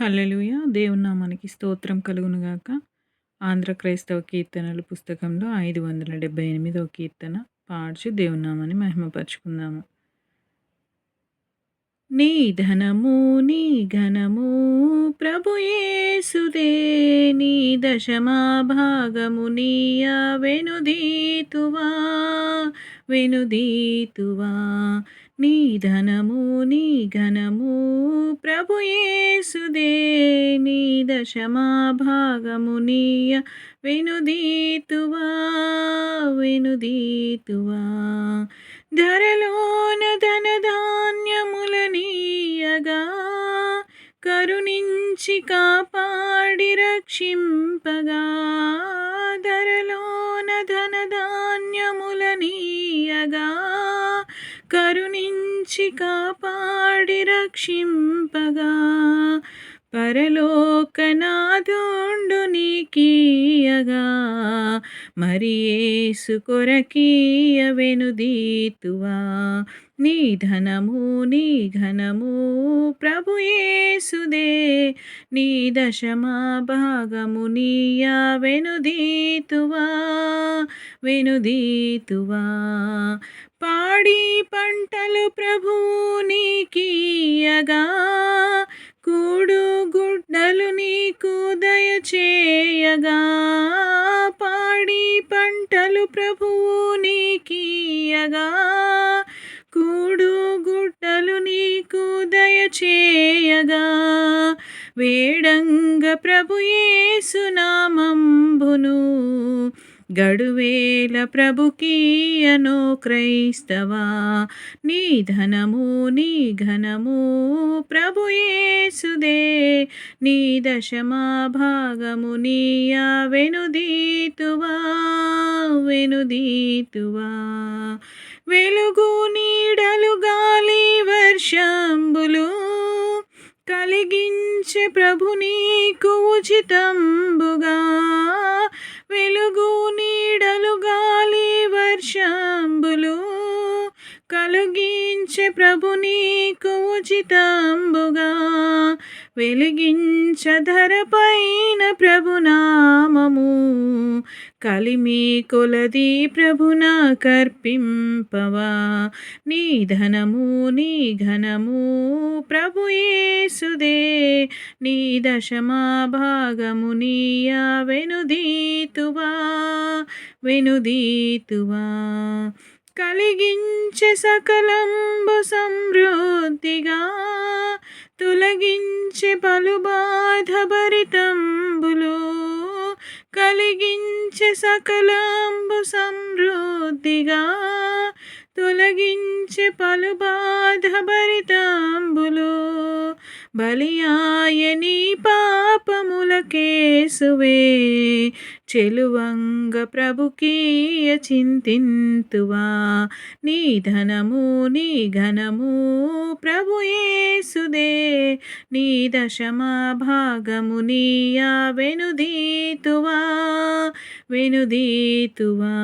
Hallelujah. దేవునామానికి స్తోత్రం కలుగునుగాక. ఆంధ్ర క్రైస్తవ కీర్తనలు పుస్తకంలో ఐదు వందల డెబ్బై ఎనిమిదవ కీర్తన పాడుచు దేవునామాని మహిమపరుచుకుందాము. నీ ధనము నీ ఘనము ప్రభుయేసుదే నీ దశమా భాగము నీయ వెనుదీతువా. వెనుదీతువా. నీ ధనము నీ ఘనము ప్రభుయేసుదే నీ దశమా భాగము నీయ వెనుదీతువా వెనుదీతువా. ధరలోన ధనధాన్యముల నీయగా కరుణించి కాపాడి రక్షింపగా. ధరలోన ధనధాన్యముల నీ ధనధాన్యములనీయగా కరుణించి కాపాడి రక్షింపగా. పరలోకనాథుండు నీకీయగా. మరి ఏసు కొరకీయ నీ ధనము నీ ఘనము ప్రభు యేసుదే. నీ దశమా భాగము నీయా వెనుదీతువా వెనుదీతువా పాడి పంటలు ప్రభు నీకీయగా నీకీయగా కూడు గుట్టలు నీకు దయచేయగా. వేడంగ ప్రభు యేసునామంబును గడువేల ప్రభుకీయను క్రైస్తవా? నీ ధనము నీ ఘనము ప్రభుయేసుదే నీ దశమా భాగము నీయా వెనుదీతువా? వెనుదీతువా? వెలుగు నీడలు గాలి వర్షంబులు కలిగించే ప్రభు నీకు ఉచితంబుగా. వెలుగు నీడలు గాలి వర్షంబులు కలిగించే ప్రభు నీకు ఉచితంబుగా. పైన ప్రభునా కలిమి కొలది ప్రభున కర్పింపవా. నీ ధనము నీ ఘనము ప్రభుయేసుదే నీ దశమా భాగము నీయ వెనుదీతువా వెనుదీతువా. కలిగించే సకలంబు సమృద్ధిగా తొలగించే పలు బాధభరితం కలిగించే సకలంబు సమృద్ధిగా తొలగించే పలు బాధ భరితాంబులు బలియాయ నీ పా కేసువే చెలువంగ ప్రభుకీయ చింతింతువా. నీ ధనము నీ ఘనము ప్రభుయేసుదే నీ దశమా భాగము నీయా వెనుదీతువా వెనుదీతువా.